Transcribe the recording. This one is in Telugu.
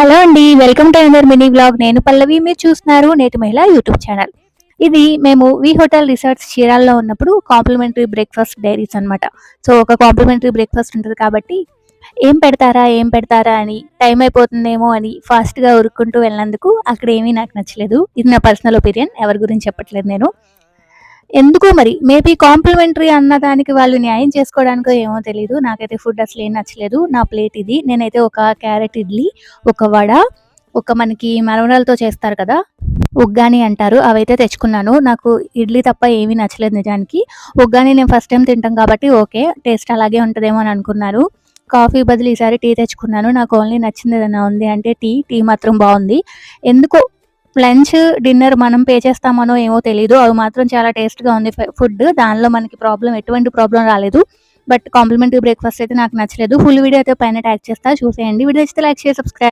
హలో అండి welcome to another mini blog నేను పల్లవి మీరు చూస్తున్నారు నేటి మహిళ యూట్యూబ్ ఛానల్. ఇది మేము వి హోటల్ రిసార్ట్స్ చీరాల్లో ఉన్నప్పుడు కాంప్లిమెంటరీ బ్రేక్ఫాస్ట్ డైరీస్ అన్నమాట. సో ఒక కాంప్లిమెంటరీ బ్రేక్ఫాస్ట్ ఉంటుంది కాబట్టి ఏం పెడతారా ఏం పెడతారా అని టైం అయిపోతుందేమో అని ఫాస్ట్గా ఉరుక్కుంటూ వెళ్ళినందుకు అక్కడ ఏమీ నాకు నచ్చలేదు. ఇది నా పర్సనల్ ఒపీనియన్ ఎవరి గురించి చెప్పట్లేదు నేను. ఎందుకో మరి? మేబీ కాంప్లిమెంటరీ అన్న దానికి వాళ్ళు న్యాయం చేసుకోవడానికో ఏమో తెలియదు నాకైతే ఫుడ్ అసలు ఏం నచ్చలేదు. నా ప్లేట్ ఇది. నేనైతే ఒక క్యారెట్ ఇడ్లీ ఒక వడ ఒక మనకి మరమరాలతో చేస్తారు కదా ఉగ్గాని అంటారు. అవైతే తెచ్చుకున్నాను. నాకు ఇడ్లీ తప్ప ఏమీ నచ్చలేదు నిజానికి. ఉగ్గాని నేను ఫస్ట్ టైం తింటాం కాబట్టి ఓకే టేస్ట్ అలాగే ఉంటుందేమో అని అనుకున్నారు. కాఫీ బదులు ఈసారి టీ తెచ్చుకున్నాను. నాకు ఓన్లీ నచ్చింది ఏదైనా ఉంది అంటే టీ. టీ మాత్రం బాగుంది. ఎందుకో లంచ్ డిన్నర్ మనం పే చేస్తామనో ఏమో తెలియదు అవి మాత్రం చాలా టేస్ట్గా ఉంది ఫుడ్. దానిలో మనకి ప్రాబ్లం ఎటువంటి ప్రాబ్లం రాలేదు. బట్ కాంప్లిమెంటరీ బ్రేక్ఫాస్ట్ అయితే నాకు నచ్చలేదు. ఫుల్ వీడియో అయితే పైన ట్యాగ్ చేస్తా. చూసేయండి. వీడియో అయితే లైక్ చేసి సబ్స్క్రైబ్